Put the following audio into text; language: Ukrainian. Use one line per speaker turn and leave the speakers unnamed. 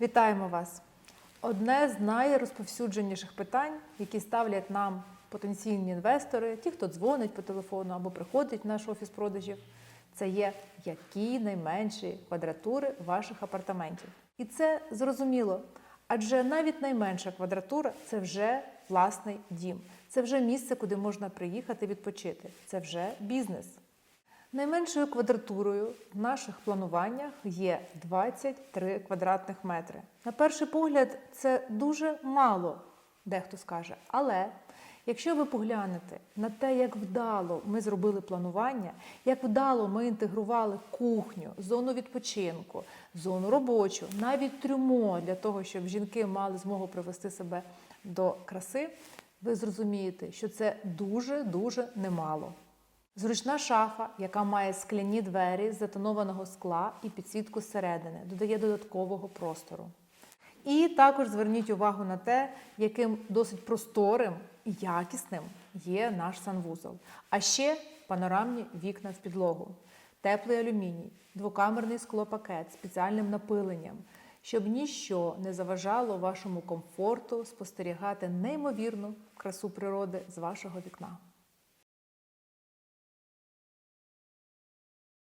Вітаємо вас! Одне з найрозповсюдженіших питань, які ставлять нам потенційні інвестори, ті, хто дзвонить по телефону або приходить в наш офіс продажів, це є які найменші квадратури ваших апартаментів. І це зрозуміло, адже навіть найменша квадратура це вже власний дім, це вже місце, куди можна приїхати відпочити, це вже бізнес. Найменшою квадратурою в наших плануваннях є 23 квадратних метри. На перший погляд, це дуже мало, дехто скаже. Але якщо ви поглянете на те, як вдало ми зробили планування, як вдало ми інтегрували кухню, зону відпочинку, зону робочу, навіть трюмо для того, щоб жінки мали змогу привести себе до краси, ви зрозумієте, що це дуже дуже немало. Зручна шафа, яка має скляні двері з затонованого скла і підсвітку зсередини, додає додаткового простору. І також зверніть увагу на те, яким досить просторим і якісним є наш санвузол. А ще панорамні вікна в підлогу, теплий алюміній, двокамерний склопакет з спеціальним напиленням, щоб ніщо не заважало вашому комфорту спостерігати неймовірну красу природи з вашого вікна.